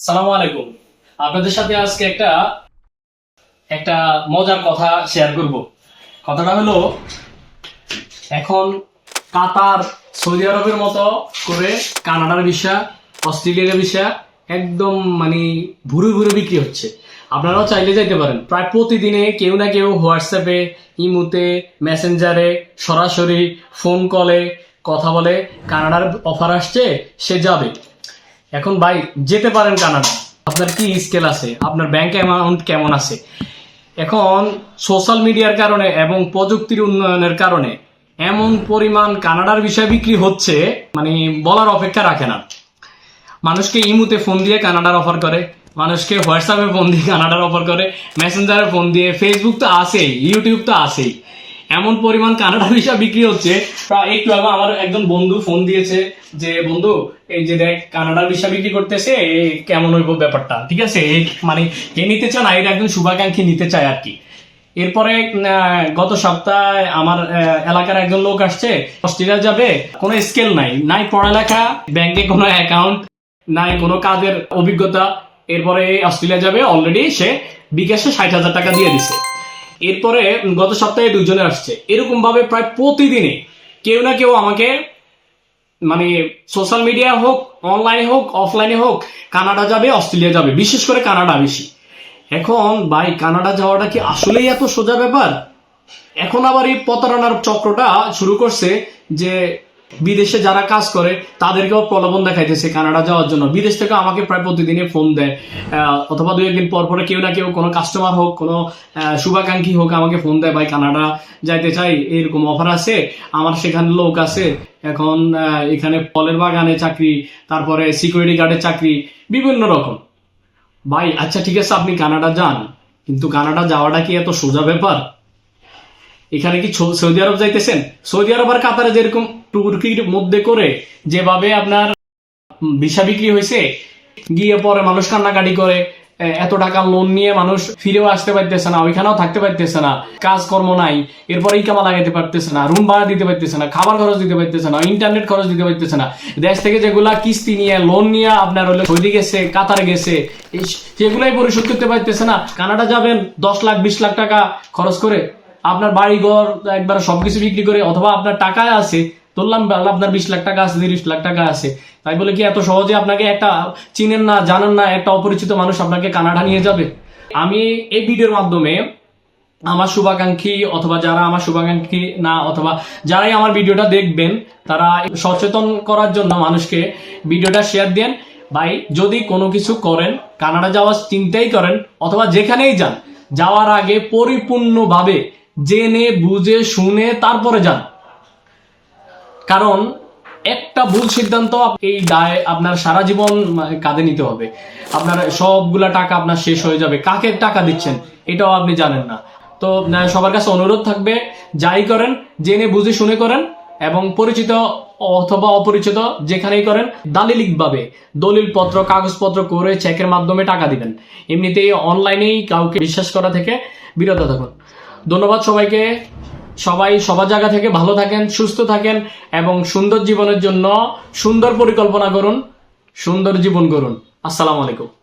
সালাম আলাইকুম। আপনাদের সাথে আজকে একটা একটা মজার কথা শেয়ার করব। কথাটা হলো, এখন কাতার, সৌদি আরবের মতো করে কানাডার ভিসা, অস্ট্রেলিয়ার ভিসা একদম মানে ভুরু ভুরু বিক্রি হচ্ছে। আপনারাও চাইলে যাইতে পারেন। প্রায় প্রতিদিনে কেউ না কেউ হোয়াটসঅ্যাপে, ইমুতে, মেসেঞ্জারে, সরাসরি ফোন কলে কথা বলে কানাডার অফার আসছে, সে যাবে। এখন ভাই, যেতে পারেন কানাডা। আপনার কি স্কেল আছে? আপনার ব্যাংক অ্যামাউন্ট কেমন আছে? এখন সোশ্যাল মিডিয়ার কারণে এবং প্রযুক্তির উন্নয়নের কারণে এমন পরিমাণ কানাডার বিষয় বিক্রি হচ্ছে মানে বলার অপেক্ষা রাখে না। মানুষকে ইমুতে ফোন দিয়ে কানাডার অফার করে, মানুষকে হোয়াটসঅ্যাপে ফোন দিয়ে কানাডার অফার করে মেসেঞ্জারে ফোন দিয়ে ফেসবুক তো আছেই ইউটিউব তো আছেই। এমন পরিমাণ কানাডা ভিসা বিক্রি হচ্ছে। প্রায় একটু আগে আমার একজন বন্ধু ফোন দিয়েছে যে, বন্ধু, এই যে দেখ কানাডার ভিসা বিক্রি করতেছে কেমন হইব ব্যাপারটা? ঠিক আছে? মানে কে নিতে চান এর একজন শুভাকাঙ্ক্ষী নিতে চায় আর কি। এরপরে গত সপ্তাহে আমার এলাকার একজন লোক আসছে, অস্ট্রেলিয়া যাবে? কোনো স্কেল নাই নাই পড়ালেখা, ব্যাংকে কোনো অ্যাকাউন্ট, নাই কোনো কাজের অভিজ্ঞতা। এরপরে অস্ট্রেলিয়া যাবে, অলরেডি সে বিকাশে ষাট হাজার টাকা দিয়ে দিছে। এরপরে গত সপ্তাহে দুজনে আসছে। এরকম ভাবে প্রায় প্রতিদিনে কেউ না কেউ আমাকে মানে সোশ্যাল মিডিয়া হোক, অনলাইনে হোক, অফলাইনে হোক, কানাডা যাবে, অস্ট্রেলিয়া যাবে, বিশেষ করে কানাডা বেশি। এখন ভাই, কানাডা যাওয়াটা কি আসলেই এত সোজা ব্যাপার? এখন আবার এই প্রতারণার চক্রটা শুরু করছে যে বিদেশে যারা কাজ করে, তাদেরকেও প্রলোভন দেখাইতেছে কানাডা যাওয়ার জন্য। বিদেশ থেকে আমাকে প্রায় প্রতিদিনে ফোন দেয়। অথবা দুই একদিন পর পরে কেউ না কেউ, কোনো কাস্টমার হোক, কোনো শুভাকাঙ্ক্ষী হোক আমাকে ফোন দেয়, ভাই, কানাডা যাইতে চাই, এরকম অফার আছে, আমার সেখানে লোক আছে, এখন এখানে ফলের বাগানে চাকরি, তারপরে সিকিউরিটি গার্ডের চাকরি, বিভিন্ন রকম। ভাই আচ্ছা ঠিক আছে, আপনি কানাডা যান, কিন্তু কানাডা যাওয়াটা কি এত সোজা ব্যাপার? এখানে কি সৌদি আরব যাইতেছেন? সৌদি আরব আর কাতারে যেরকম তুর্কির মধ্যে করে যেভাবে আপনার ভিসা বিক্রি হয়েছে, গিয়ে পরে মানুষ কান্নাকাটি করে এত টাকা লোন নিয়ে মানুষ ফিরেও আসতে পারতেছে না, ওইখানেও থাকতে পারতেছে না, কাজকর্ম নাই এরপরে ইকামা লাগাইতে পারতেছে না, রুম ভাড়া দিতে পারতেছে না, খাবার খরচ দিতে পারতেছে না ইন্টারনেট খরচ দিতে পারতেছে না, দেশ থেকে যেগুলা কিস্তি নিয়ে লোন নিয়ে আপনার হলে সৌদি গেছে, কাতার গেছে সেগুলাই পরিশোধ করতে পারতেছে না, কানাডা যাবেন, দশ লাখ, বিশ লাখ টাকা খরচ করে, আপনার বাড়ি ঘর একবার সবকিছু বিক্রি করে, অথবা আপনার টাকায় আছে ধরলাম আপনার বিশ লাখ টাকা আছে, তিরিশ লাখ টাকা আছে। তাই বলে কি এত সহজে আপনাকে একটা চিনেন না, জানেন না, একটা অপরিচিত মানুষ আপনাকে কানাডা নিয়ে যাবে? আমি এই ভিডিওর মাধ্যমে আমার শুভাকাঙ্ক্ষী অথবা যারা আমার শুভাকাঙ্ক্ষী না, অথবা যারাই আমার ভিডিওটা দেখবেন, তারা সচেতন করার জন্য মানুষকে ভিডিওটা শেয়ার দেন। ভাই, যদি কোনো কিছু করেন, কানাডা যাওয়ার চিন্তাই করেন, অথবা যেখানেই যান, যাওয়ার আগে পরিপূর্ণভাবে জেনে, বুঝে, শুনে তারপরে যান। কারণ একটা ভুল সিদ্ধান্ত এই দায় আপনার সারা জীবন কাঁধে নিতে হবে। আপনার সবগুলা টাকা আপনার শেষ হয়ে যাবে। কাকে টাকা দিচ্ছেন, এটাও আপনি জানেন না। তো সবার কাছে অনুরোধ থাকবে, যাই করেন, জেনে বুঝে শুনে করেন এবং পরিচিত অথবা অপরিচিত যেখানেই করেন দালিলিক ভাবে দলিল পত্র কাগজপত্র করে চেকের মাধ্যমে টাকা দিবেন। এমনিতেই অনলাইনেই কাউকে বিশ্বাস করা থেকে বিরত থাকুন। ধন্যবাদ সবাইকে। সবাই সবার জায়গা থেকে ভালো থাকেন, সুস্থ থাকেন এবং সুন্দর জীবনের জন্য সুন্দর পরিকল্পনা করুন, সুন্দর জীবন করুন আসসালামু আলাইকুম।